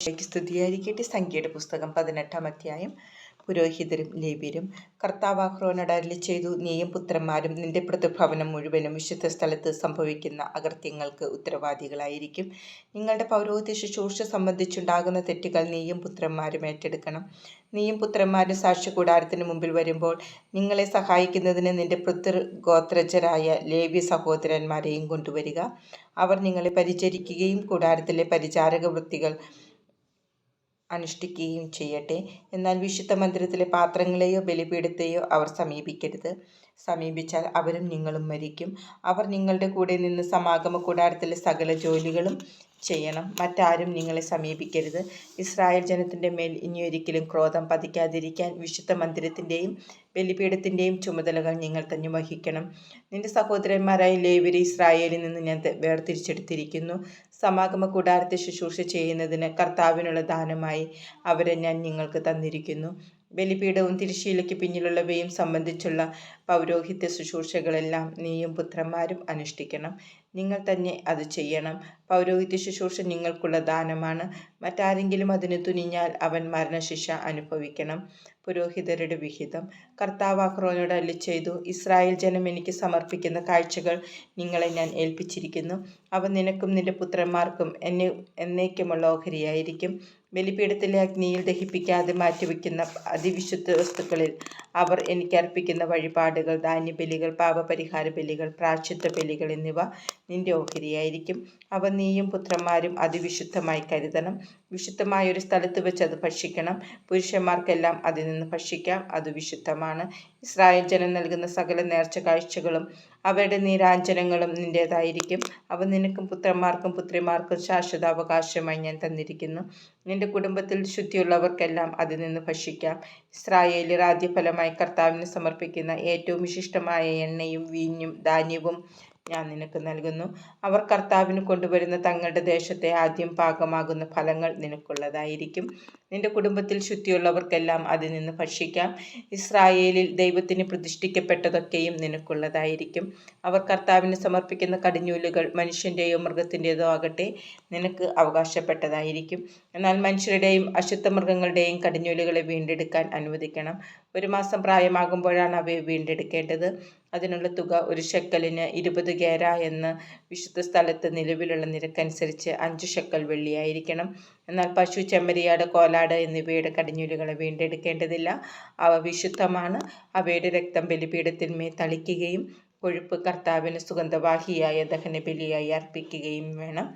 യേശുവിലേക്ക് സ്തുതിയായിരിക്കട്ടെ സംഖ്യയുടെ പുസ്തകം പതിനെട്ടാം അധ്യായം. പുരോഹിതരും ലേവ്യരും കർത്താവാഹ്റോനോട് അരുളി ചെയ്തു നീയും പുത്രന്മാരും നിന്റെ പ്രതിഭവനം മുഴുവനും വിശുദ്ധ സ്ഥലത്ത് സംഭവിക്കുന്ന അകൃത്യങ്ങൾക്ക് ഉത്തരവാദികളായിരിക്കും. നിങ്ങളുടെ പൗരോഹിത്യ ശുശ്രൂഷ സംബന്ധിച്ചുണ്ടാകുന്ന തെറ്റുകൾ നീയും പുത്രന്മാരും ഏറ്റെടുക്കണം. നീയും പുത്രന്മാരും സാക്ഷി കൂടാരത്തിന് മുമ്പിൽ വരുമ്പോൾ നിങ്ങളെ സഹായിക്കുന്നതിന് നിന്റെ പുത്രഗോത്രജരായ ലേവ്യ സഹോദരന്മാരെയും കൊണ്ടുവരിക. അവർ നിങ്ങളെ പരിചരിക്കുകയും കൂടാരത്തിലെ പരിചാരക വൃത്തികൾ അനുഷ്ഠിക്കുകയും ചെയ്യട്ടെ. എന്നാൽ വിശുദ്ധ മന്ദിരത്തിലെ പാത്രങ്ങളെയോ ബലിപീഠത്തെയോ അവർ സമീപിക്കരുത്. സമീപിച്ചാൽ അവരും നിങ്ങളും മരിക്കും. അവർ നിങ്ങളുടെ കൂടെ നിന്ന് സമാഗമ കൂടാരത്തിലെ സകല ജോലികളും ചെയ്യണം. മറ്റാരും നിങ്ങളെ സമീപിക്കരുത്. ഇസ്രായേൽ ജനത്തിന്റെ മേൽ ഇനിയൊരിക്കലും ക്രോധം പതിക്കാതിരിക്കാൻ വിശുദ്ധ മന്ദിരത്തിന്റെയും ബലിപീഠത്തിന്റെയും ചുമതലകൾ നിങ്ങൾ തന്നെ വഹിക്കണം. നിന്റെ സഹോദരന്മാരായ ലേവരി ഇസ്രായേലിൽ നിന്ന് ഞാൻ വേർതിരിച്ചെടുത്തിരിക്കുന്നു. സമാഗമ കൂടാരത്തെ ശുശ്രൂഷ ചെയ്യുന്നതിന് കർത്താവിനുള്ള ദാനമായി അവരെ ഞാൻ നിങ്ങൾക്ക് തന്നിരിക്കുന്നു. ബലിപീഠവും തിരിശീലയ്ക്ക് പിന്നിലുള്ളവയും സംബന്ധിച്ചുള്ള പൗരോഹിത്യ ശുശ്രൂഷകളെല്ലാം നീയും പുത്രന്മാരും അനുഷ്ഠിക്കണം. നിങ്ങൾ തന്നെ അത് ചെയ്യണം. പൗരോഹിത്യ ശുശ്രൂഷ നിങ്ങൾക്കുള്ള ദാനമാണ്. മറ്റാരെങ്കിലും അതിന് തുനിഞ്ഞാൽ അവൻ മരണശിക്ഷ അനുഭവിക്കണം. പുരോഹിതരുടെ വിഹിതം. കർത്താവ് അഹ്റോനോട് അല്ലി ചെയ്തു ഇസ്രായേൽ ജനം എനിക്ക് സമർപ്പിക്കുന്ന കാഴ്ചകൾ നിങ്ങളെ ഞാൻ ഏൽപ്പിച്ചിരിക്കുന്നു. അവ നിനക്കും നിന്റെ പുത്രന്മാർക്കും എന്നെ എന്നേക്കുമുള്ള ഓഹരിയായിരിക്കും. ബലിപീഠത്തിലെ അഗ്നിയിൽ ദഹിപ്പിക്കാതെ മാറ്റിവെക്കുന്ന അതിവിശുദ്ധ വസ്തുക്കളിൽ അവർ എനിക്ക് അർപ്പിക്കുന്ന വഴിപാടുകൾ ധാന്യബലികൾ പാപപരിഹാര ബലികൾ പ്രാശ്ചിത്ത ബലികൾ എന്നിവ നിന്റെ ഓഹരിയായിരിക്കും. അവ നീയും പുത്രന്മാരും അതിവിശുദ്ധമായി കരുതണം. വിശുദ്ധമായ ഒരു സ്ഥലത്ത് വെച്ച് അത് ഭക്ഷിക്കണം. പുരുഷന്മാർക്കെല്ലാം അതിൽ നിന്ന് ഭക്ഷിക്കാം. അത് വിശുദ്ധമാണ്. ഇസ്രായേൽ ജനം നൽകുന്ന സകല നേർച്ച കാഴ്ചകളും അവയുടെ നീരാഞ്ജനങ്ങളും നിന്റേതായിരിക്കും അവ നിനക്കും പുത്രന്മാർക്കും പുത്രിമാർക്കും ശാശ്വത അവകാശമായി ഞാൻ തന്നിരിക്കുന്നു. നിന്റെ കുടുംബത്തിൽ ശുദ്ധിയുള്ളവർക്കെല്ലാം അതിൽ നിന്ന് ഭക്ഷിക്കാം. ഇസ്രായേലിൽ ആദ്യഫലമായി കർത്താവിന് സമർപ്പിക്കുന്ന ഏറ്റവും വിശിഷ്ടമായ എണ്ണയും വീഞ്ഞും ധാന്യവും ഞാൻ നിനക്ക് നൽകുന്നു. അവർ കർത്താവിന് കൊണ്ടുവരുന്ന തങ്ങളുടെ ദേശത്തെ ആദ്യം പാകമാകുന്ന ഫലങ്ങൾ നിനക്കുള്ളതായിരിക്കും. നിന്റെ കുടുംബത്തിൽ ശുദ്ധിയുള്ളവർക്കെല്ലാം അതിൽ നിന്ന് ഭക്ഷിക്കാം. ഇസ്രായേലിൽ ദൈവത്തിന് പ്രതിഷ്ഠിക്കപ്പെട്ടതൊക്കെയും നിനക്കുള്ളതായിരിക്കും. അവർ കർത്താവിന് സമർപ്പിക്കുന്ന കടിഞ്ഞൂലുകൾ മനുഷ്യന്റെയോ മൃഗത്തിന്റെതോ ആകട്ടെ നിനക്ക് അവകാശപ്പെട്ടതായിരിക്കും. എന്നാൽ മനുഷ്യരുടെയും അശുദ്ധ മൃഗങ്ങളുടെയും കടിഞ്ഞൂലുകളെ വീണ്ടെടുക്കാൻ അനുവദിക്കണം. ഒരു മാസം പ്രായമാകുമ്പോഴാണ് അവയെ വീണ്ടെടുക്കേണ്ടത്. അതിനുള്ള തുക ഒരു ഷെക്കലിന് ഇരുപത് ഗേര എന്ന് വിശുദ്ധ സ്ഥലത്ത് നിലവിലുള്ള നിരക്കനുസരിച്ച് അഞ്ച് ഷെക്കൽ വെള്ളിയായിരിക്കണം. എന്നാൽ പശു ചെമ്മരിയാട് കോലാട് എന്നിവയുടെ കടിഞ്ഞൂലുകളെ വീണ്ടെടുക്കേണ്ടതില്ല. അവ വിശുദ്ധമാണ്. അവയുടെ രക്തം ബലിപീഠത്തിന്മേൽ തളിക്കുകയും കൊഴുപ്പ് കർത്താവിന് സുഗന്ധവാഹിയായ ദഹനബലിയായി അർപ്പിക്കുകയും വേണം.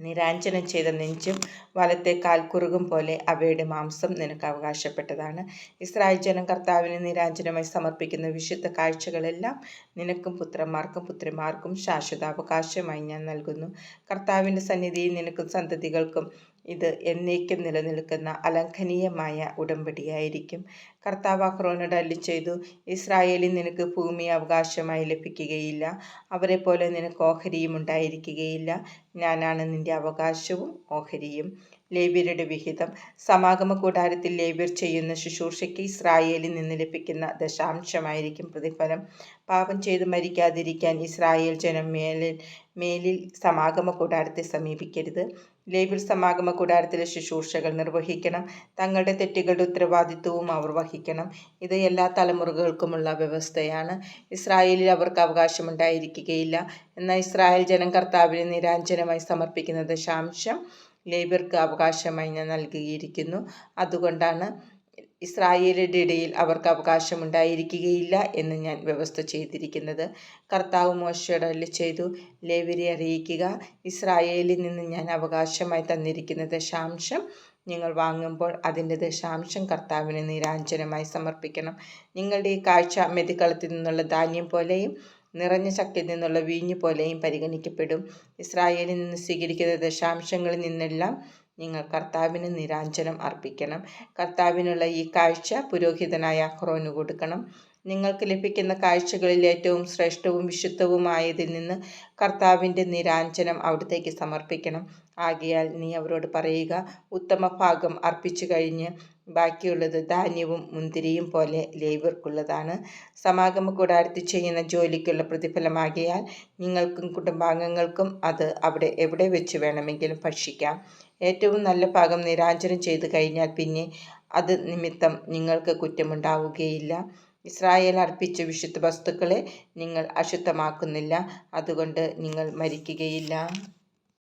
നിരാഞ്ജനം ചെയ്ത നെഞ്ചും വലത്തെ കാൽക്കുറുകും പോലെ അവയുടെ മാംസം നിനക്ക് അവകാശപ്പെട്ടതാണ്. ഇസ്രായേൽ ജനം കർത്താവിന് നിരാഞ്ജനമായി സമർപ്പിക്കുന്ന വിശുദ്ധ കാഴ്ചകളെല്ലാം നിനക്കും പുത്രന്മാർക്കും പുത്രിമാർക്കും ശാശ്വതാവകാശമായി ഞാൻ നൽകുന്നു. കർത്താവിന്റെ സന്നിധിയിൽ നിനക്കും സന്തതികൾക്കും ഇത് എന്നേക്കും നിലനിൽക്കുന്ന അലംഘനീയമായ ഉടമ്പടിയായിരിക്കും. കർത്താവ് അഹ്റോനോട് അല്ലി ചെയ്തു ഇസ്രായേലിൽ നിനക്ക് ഭൂമി അവകാശമായി ലഭിക്കുകയില്ല. അവരെ പോലെ നിനക്ക് ഓഹരിയും ഉണ്ടായിരിക്കുകയില്ല. ഞാനാണ് നിന്റെ അവകാശവും ഓഹരിയും. ലേവ്യരുടെ വിഹിതം. സമാഗമ കൂടാരത്തിൽ ലേവ്യർ ചെയ്യുന്ന ശുശ്രൂഷയ്ക്ക് ഇസ്രായേലിൽ നിന്ന് ലഭിക്കുന്ന ദശാംശമായിരിക്കും പ്രതിഫലം. പാപം ചെയ്ത് മരിക്കാതിരിക്കാൻ ഇസ്രായേൽ ജനം മേലിൽ മേലിൽ സമാഗമ കൂടാരത്തെ സമീപിക്കരുത്. ലേബിൾ സമാഗമ കൂടാരത്തിലെ ശുശ്രൂഷകൾ നിർവഹിക്കണം. തങ്ങളുടെ തെറ്റുകളുടെ ഉത്തരവാദിത്വവും അവർ വഹിക്കണം. ഇത് എല്ലാ തലമുറകൾക്കുമുള്ള വ്യവസ്ഥയാണ്. ഇസ്രായേലിൽ അവർക്ക് അവകാശമുണ്ടായിരിക്കുകയില്ല. എന്നാൽ ഇസ്രായേൽ ജനം കർത്താവിന് നിരാഞ്ജനമായി സമർപ്പിക്കുന്ന ദശാംശം ലേബർക്ക് അവകാശമായി ഞാൻ നൽകിയിരിക്കുന്നു. അതുകൊണ്ടാണ് ഇസ്രായേലിന്റെ ഇടയിൽ അവർക്ക് അവകാശമുണ്ടായിരിക്കുകയില്ല എന്ന് ഞാൻ വ്യവസ്ഥ ചെയ്തിരിക്കുന്നത്. കർത്താവ് മോശയോട് അല്ലി ചെയ്തു ലേവരെ അറിയിക്കുക ഇസ്രായേലിൽ നിന്ന് ഞാൻ അവകാശമായി തന്നിരിക്കുന്ന ദശാംശം നിങ്ങൾ വാങ്ങുമ്പോൾ അതിന്റെ ദശാംശം കർത്താവിന് നിരാഞ്ജനമായി സമർപ്പിക്കണം. നിങ്ങളുടെ ഈ കാഴ്ച മെതിക്കളത്തിൽ നിന്നുള്ള ധാന്യം പോലെയും നിറഞ്ഞ ചക്കിൽ നിന്നുള്ള വീഞ്ഞു പോലെയും പരിഗണിക്കപ്പെടും. ഇസ്രായേലിൽ നിന്ന് സ്വീകരിക്കുന്ന ദശാംശങ്ങളിൽ നിന്നെല്ലാം നിങ്ങൾ കർത്താവിന് നിരാഞ്ജനം അർപ്പിക്കണം. കർത്താവിനുള്ള ഈ കാഴ്ച പുരോഹിതനായ അഹ്റോന് കൊടുക്കണം. നിങ്ങൾക്ക് ലഭിക്കുന്ന കാഴ്ചകളിൽ ഏറ്റവും ശ്രേഷ്ഠവും വിശുദ്ധവുമായതിൽ നിന്ന് കർത്താവിന്റെ നിരാഞ്ജനം അവിടത്തേക്ക് സമർപ്പിക്കണം. ആകയാൽ നീ അവരോട് പറയുക ഉത്തമ ഭാഗം അർപ്പിച്ചു കഴിഞ്ഞ് ബാക്കിയുള്ളത് ധാന്യവും മുന്തിരിയും പോലെ ലേബർക്കുള്ളതാണ് സമാഗമ കൂടാരത്തിൽ ചെയ്യുന്ന ജോലിക്കുള്ള പ്രതിഫലമാകിയാൽ നിങ്ങൾക്കും കുടുംബാംഗങ്ങൾക്കും അത് അവിടെ എവിടെ വെച്ച് വേണമെങ്കിലും ഭക്ഷിക്കാം. ഏറ്റവും നല്ല ഭാഗം നിരാഞ്ജനം ചെയ്തു കഴിഞ്ഞാൽ പിന്നെ അത് നിമിത്തം നിങ്ങൾക്ക് കുറ്റമുണ്ടാവുകയില്ല. ഇസ്രായേൽ അർപ്പിച്ച വിശുദ്ധ വസ്തുക്കളെ നിങ്ങൾ അശുദ്ധമാക്കുന്നില്ല. അതുകൊണ്ട് നിങ്ങൾ മരിക്കുകയില്ല.